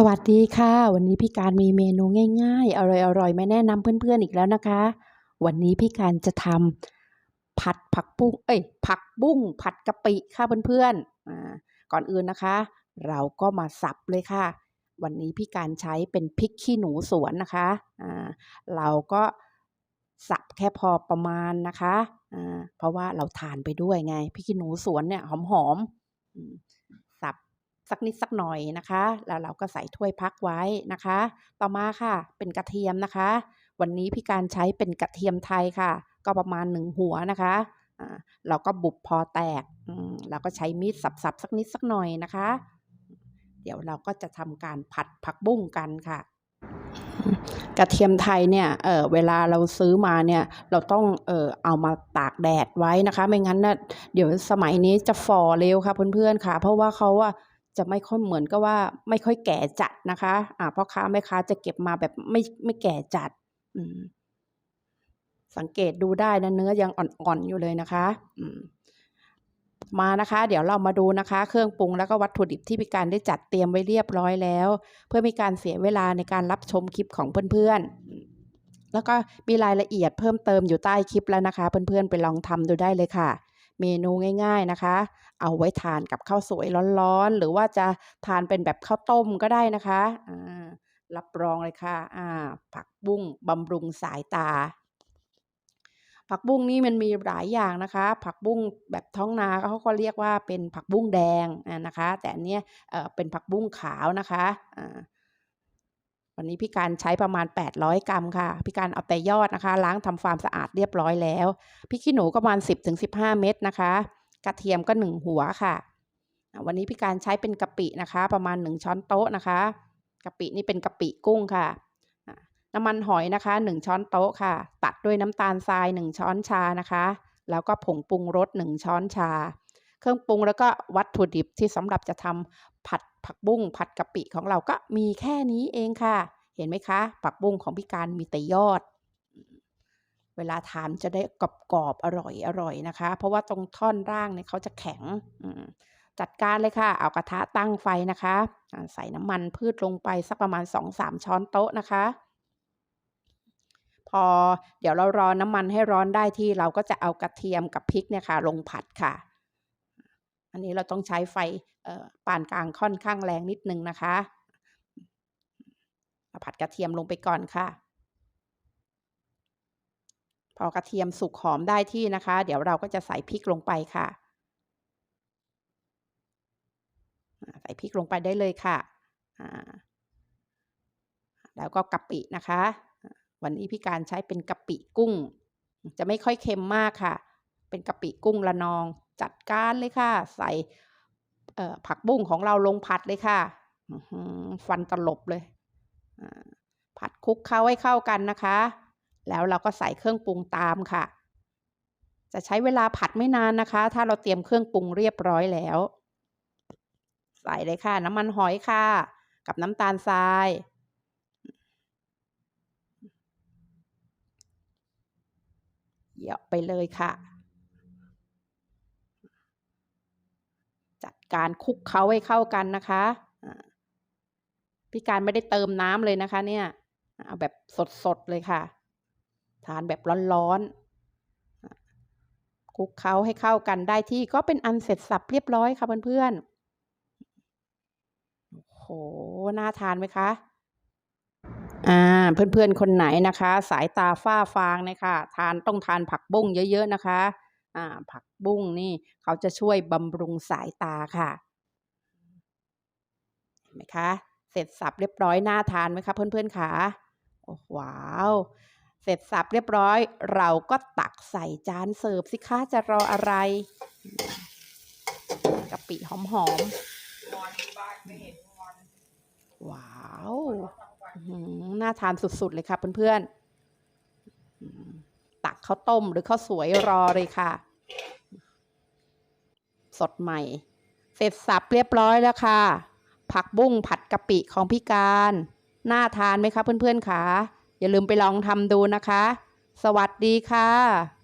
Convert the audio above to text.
สวัสดีค่ะ วันนี้พี่การมีเมนูง่าย ๆ อร่อยๆมาแนะนำเพื่อนๆอีกแล้วนะคะ วันนี้พี่การจะทำผัดผักบุ้งเอ้ยผักบุ้งผัดกะปิค่ะเพื่อนๆก่อนอื่นนะคะ เราก็มาสับเลยค่ะ วันนี้พี่การใช้เป็นพริกขี้หนูสวนนะคะเราก็สับแค่พอประมาณนะคะเพราะว่าเราทานไปด้วยไงพริกขี้หนูสวนเนี่ยหอมๆอืม สักนิดสักหน่อยนะคะ แล้วเราก็ใส่ถ้วยพักไว้นะคะ ต่อมาค่ะเป็นกระเทียมนะคะ วันนี้พี่การใช้เป็นกระเทียมไทยค่ะ ก็ประมาณหนึ่งหัวนะคะเราก็บุบพอแตกเราก็ใช้มีดสับๆสักนิดสักหน่อยนะคะ เดี๋ยวเราก็จะทำการผัดผักบุ้งกันค่ะกระเทียมไทยเนี่ยเออเวลาเราซื้อมาเนี่ย เราต้องเออเอามาตากแดดไว้นะคะ ไม่งั้นนะเดี๋ยวสมัยนี้จะฝ่อเร็วค่ะเพื่อนๆค่ะ เพราะว่าเขาอะ จะไม่ค่อยเหมือนกับว่าไม่ค่อยแก่จัดนะคะอ่าพ่อค้าแม่ค้าจะเก็บมาแบบไม่ไม่แก่จัด อืม สังเกตดูได้นะเนื้อยังอ่อนๆอยู่เลยนะคะ อืมมานะคะ เดี๋ยวเรามาดูนะคะ เครื่องปรุงแล้วก็วัตถุดิบที่พี่การได้จัดเตรียมไว้เรียบร้อยแล้ว เพื่อไมีการเสียเวลาในการรับชมคลิปของเพื่อนๆ แล้วก็มีรายละเอียดเพิ่มเติมอยู่ใต้คลิปแล้วนะคะ เพื่อนๆไปลองทำดูได้เลยค่ะ เมนูง่ายๆนะคะ เอาไว้ทานกับข้าวสวยร้อนๆ หรือว่าจะทานเป็นแบบข้าวต้มก็ได้นะคะอ่ารับรองเลยค่ะอ่าผักบุ้งบำรุงสายตา ผักบุ้งนี่มันมีหลายอย่างนะคะ ผักบุ้งแบบท้องนาเขาก็เรียกว่าเป็นผักบุ้งแดงอ่านะคะ แต่อันเนี้ยเอ่อเป็นผักบุ้งขาวนะคะ วันนี้พี่การใช้ประมาณ 800 กรัมค่ะ พี่การเอาแต่ยอดนะคะ ล้างทำความสะอาดเรียบร้อยแล้วพริกขี้หนูก็ประมาณ 10-15 เม็ดนะคะ กระเทียมก็ 1 หัวค่ะ วันนี้พี่การใช้เป็นกะปินะคะ ประมาณ 1 ช้อนโต๊ะนะคะกะปินี่เป็นกะปิกุ้งค่ะน้ำมันหอยนะคะ 1 ช้อนโต๊ะค่ะ ตัดด้วยน้ำตาลทราย 1 ช้อนชานะคะ แล้วก็ผงปรุงรส 1 ช้อนชา เครื่องปรุงแล้วก็วัตถุดิบที่สำหรับจะทำ ผักบุ้งผัดกะปิของเราก็มีแค่นี้เองค่ะ เห็นไหมคะ ผักบุ้งของพี่การมีแต่ยอด เวลาทานจะได้กรอบๆอร่อยอร่อยนะคะ เพราะว่าตรงท่อนร่างเนี่ยเขาจะแข็งจัดการเลยค่ะ เอากระทะตั้งไฟนะคะ ใส่น้ำมันพืชลงไปสักประมาณ 2-3 ช้อนโต๊ะนะคะ พอเดี๋ยวเรารอน้ำมันให้ร้อนได้ที่เราก็จะเอากระเทียมกับพริกเนี่ยค่ะ ลงผัดค่ะ อันนี้เราต้องใช้ไฟปานกลางค่อนข้างแรงนิดนึงนะคะเอาผัดกระเทียมลงไปก่อนค่ะ พอกระเทียมสุกหอมได้ที่นะคะ เดี๋ยวเราก็จะใส่พริกลงไปค่ะ ใส่พริกลงไปได้เลยค่ะ แล้วก็กะปินะคะ วันนี้พี่การใช้เป็นกะปิกุ้ง จะไม่ค่อยเค็มมากค่ะ เป็นกะปิกุ้งละนอง จัดการเลยค่ะ ใส่ผักบุ้งของเราลงผัดเลยค่ะฟันตลบเลยผัดคลุกเคล้าให้เข้ากันนะคะ แล้วเราก็ใส่เครื่องปรุงตามค่ะ จะใช้เวลาผัดไม่นานนะคะ ถ้าเราเตรียมเครื่องปรุงเรียบร้อยแล้ว ใส่เลยค่ะ น้ำมันหอยค่ะ กับน้ำตาลทรายเหยาะไปเลยค่ะ จัด การคลุกเคล้าให้เข้ากันนะคะอ่าพี่การไม่ได้เติมน้ำเลยนะคะ เนี่ย เอาแบบสดๆเลยค่ะ ทานแบบร้อนๆอะคลุกเคล้าให้เข้ากันได้ที่ก็เป็นอันเสร็จสับเรียบร้อยค่ะเพื่อนๆโอ้โหน่าทานไหมคะอ่าเพื่อนๆคนไหนนะคะ สายตาฝ้าฟางเนี่ยค่ะทานต้องทานผักบุ้งเยอะ ๆ นะคะอ่า ผักบุ้งนี่เขาจะช่วยบำรุงสายตาค่ะเห็นไหมคะเสร็จสับเรียบร้อยน่าทานไหมคะเพื่อนๆคะโอ้ว้าวเสร็จสับเรียบร้อย เราก็ตักใส่จานเสิร์ฟสิคะจะรออะไรกะปิหอมงอนบ้านไม่เห็นงอนๆว้าวน่าทานสุดๆเลยค่ะเพื่อนๆตักข้าวต้มหรือข้าวสวยรอเลยค่ะ สดใหม่ เสร็จสับเรียบร้อยแล้วค่ะ ผักบุ้งผัดกะปิของพี่การ น่าทานไหมคะเพื่อนๆคะอย่าลืมไปลองทำดูนะคะ สวัสดีค่ะ